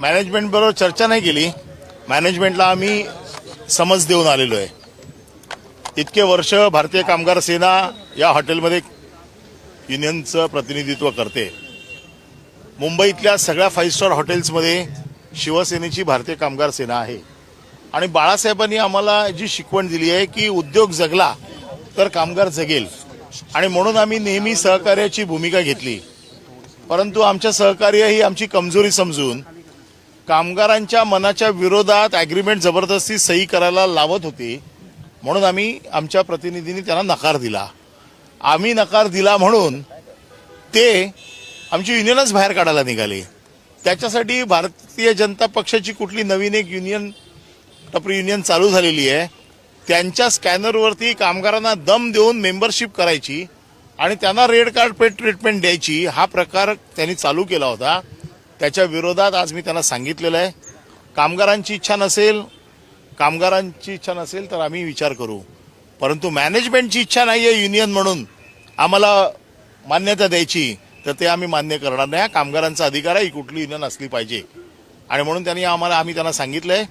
Management बरोबर चर्चा नाही केली. मॅनेजमेंटला आम्ही समज देऊन आलेलो आहे. इतके वर्ष भारतीय कामगार सेना या हॉटेलमध्ये युनियनचं प्रतिनिधित्व करते. मुंबईतल्या सगळ्या फाईव्ह स्टार हॉटेल्समध्ये शिवसेनेची भारतीय कामगार सेना आहे. आणि बाळासाहेबांनी आम्हाला जी शिकवण दिली आहे की उद्योग जगला तर कामगार जगेल. आणि म्हणून आम्ही नेहमी सहकार्याची भूमिका घेतली. परंतु आमच्या सहकार्य ही आमची कमजोरी समजून कामगारांच्या मनाच्या विरोधात ॲग्रीमेंट जबरदस्ती सही करायला लावत होती. म्हणून आम्ही आमच्या प्रतिनिधींनी त्यांना नकार दिला. आम्ही नकार दिला म्हणून ते आमची युनियनच बाहेर काढायला निघाले. त्याच्यासाठी भारतीय जनता पक्षाची कुठली नवीन एक युनियन टपरी युनियन चालू झालेली आहे. त्यांच्या स्कॅनरवरती कामगारांना दम देऊन मेंबरशिप करायची आणि त्यांना रेड कार्ड पे ट्रीटमेंट द्यायची हा प्रकार त्यांनी चालू केला होता. त्याच्या विरोधात आज मी त्यांना सांगितलेलं आहे. कामगारांची इच्छा नसेल कामगारांची इच्छा नसेल तर आम्ही विचार करू. परंतु मॅनेजमेंटची इच्छा नाही आहे युनियन म्हणून. आम्हाला मान्यता द्यायची तर ते आम्ही मान्य करणार नाही. कामगारांचा अधिकार आहे ही कुठली युनियन असली पाहिजे. आणि म्हणून त्यांनी आम्हाला आम्ही त्यांना सांगितलं आहे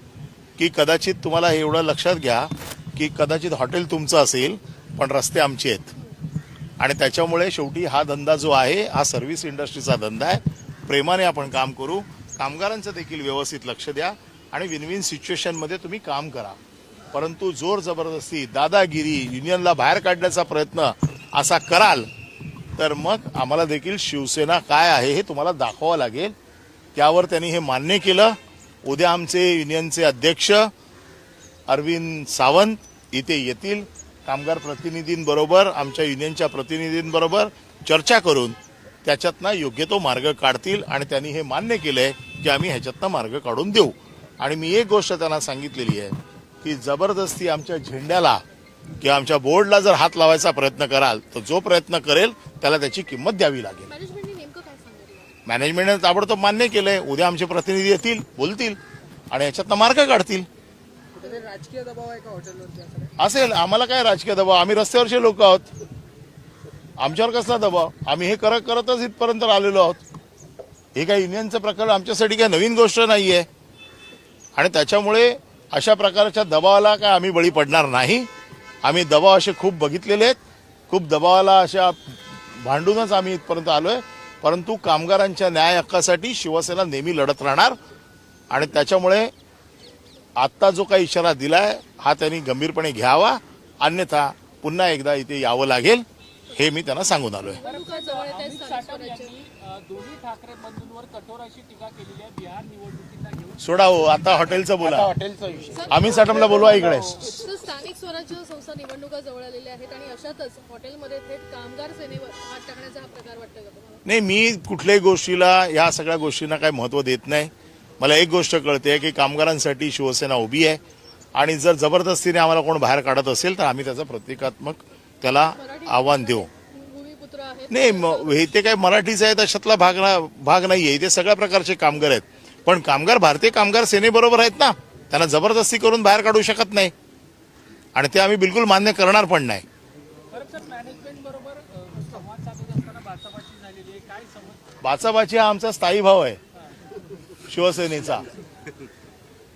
की कदाचित तुम्हाला हे एवढं लक्षात घ्या की कदाचित हॉटेल तुमचं असेल पण रस्ते आमचे आहेत. आणि त्याच्यामुळे शेवटी हा धंदा जो आहे हा सर्व्हिस इंडस्ट्रीचा धंदा आहे. प्रेमाने आपण काम करू. कामगारांचं देखील व्यवस्थित लक्ष द्या आणि विनविन सिच्युएशनमध्ये तुम्ही काम करा. परंतु जोर जबरदस्ती दादागिरी युनियनला बाहेर काढण्याचा प्रयत्न असा कराल तर मग आम्हाला देखील शिवसेना काय आहे हे तुम्हाला दाखवावं लागेल. त्यावर त्यांनी हे मान्य केलं. उद्या आमचे युनियनचे अध्यक्ष अरविंद सावंत इथे येतील. कामगार प्रतिनिधींबरोबर आमच्या युनियनच्या प्रतिनिधींबरोबर चर्चा करून त्याच्यातनं योग्य तो मार्ग काढतील आणि त्यांनी हे मान्य केलंय की आम्ही ह्याच्यातनं मार्ग काढून देऊ. आणि मी एक गोष्ट त्यांना सांगितलेली आहे की जबरदस्ती आमच्या झेंड्याला किंवा आमच्या बोर्डला जर हात लावायचा प्रयत्न कराल तर जो प्रयत्न करेल त्याला त्याची किंमत द्यावी लागेल. मॅनेजमेंटने नेमकं काय सांगितलं? मॅनेजमेंटने ताबडतोब मान्य केलंय उद्या आमचे प्रतिनिधी येतील बोलतील आणि याच्यातनं मार्ग काढतील. कुठेतरी राजकीय दबाव आहे का हॉटेलवरती असं काही? असेल आम्हाला काय राजकीय दबाव? आम्ही रस्त्यावरचे लोक आहोत. आमच्यावर कसला दबाव? आम्ही हे करत करतच इथपर्यंत आलेलो आहोत. हे काय युनियनचं प्रकरण? आमच्यासाठी काही नवीन गोष्ट नाही आहे आणि त्याच्यामुळे अशा प्रकारच्या दबावाला काय आम्ही बळी पडणार नाही? आम्ही दबाव असे खूप बघितलेले आहेत. खूप दबावाला अशा भांडूनच आम्ही इथपर्यंत आलो आहे परंतु कामगारांच्या न्याय हक्कासाठी शिवसेना नेहमी लढत राहणार. आणि त्याच्यामुळे आत्ता जो काही इशारा दिला आहे हा त्यांनी गंभीरपणे घ्यावा. अन्यथा पुन्हा एकदा इथे यावं लागेल. हे मी त्यांना सांगून आलोय. निवडणुका जवळ येत आहेत स्थानिक साटम स्वराज्य यांनी अ, दोन्ही ठाकरे बंधूंवर कठोर अशी टीका केलेली आहे बिहार निवडणुकीला घेऊन सोडा हो आता हॉटेलचं बोला आम्ही साटमला बोलवा इकडे स्थानिक स्वराज्य संस्था निवडणुका जवळ आलेल्या आहेत आणि अशातच हॉटेलमध्ये थेट कामगार सेनेवर हात टाकण्याचा हा प्रकार वाटतो नाही मी कुठल्याही गोष्टीला या सगळ्या गोष्टींना काही महत्त्व देत नाही. मला एक गोष्ट कळते की कामगारांसाठी शिवसेना उभी आहे. आणि जर जबरदस्तीने आम्हाला कोण बाहेर काढत असेल तर आम्ही त्याचं प्रतिकात्मक त्याला आव्हान देऊ. नाही हे ते काय मराठीच आहे तशातला भाग ना भाग आहे ते सगळ्या प्रकारचे कामगार आहेत. पण कामगार भारतीय कामगार सेनेबरोबर आहेत ना? त्यांना जबरदस्ती करून बाहेर काढू शकत नाही. आणि ते आम्ही बिलकुल मान्य करणार पण नाही. बाचाबाची हा आमचा स्थायी भाव आहे शिवसेनेचा.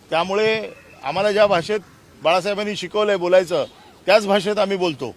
त्यामुळे आम्हाला ज्या भाषेत बाळासाहेबांनी शिकवलंय बोलायचं त्याच भाषेत आम्ही बोलतो.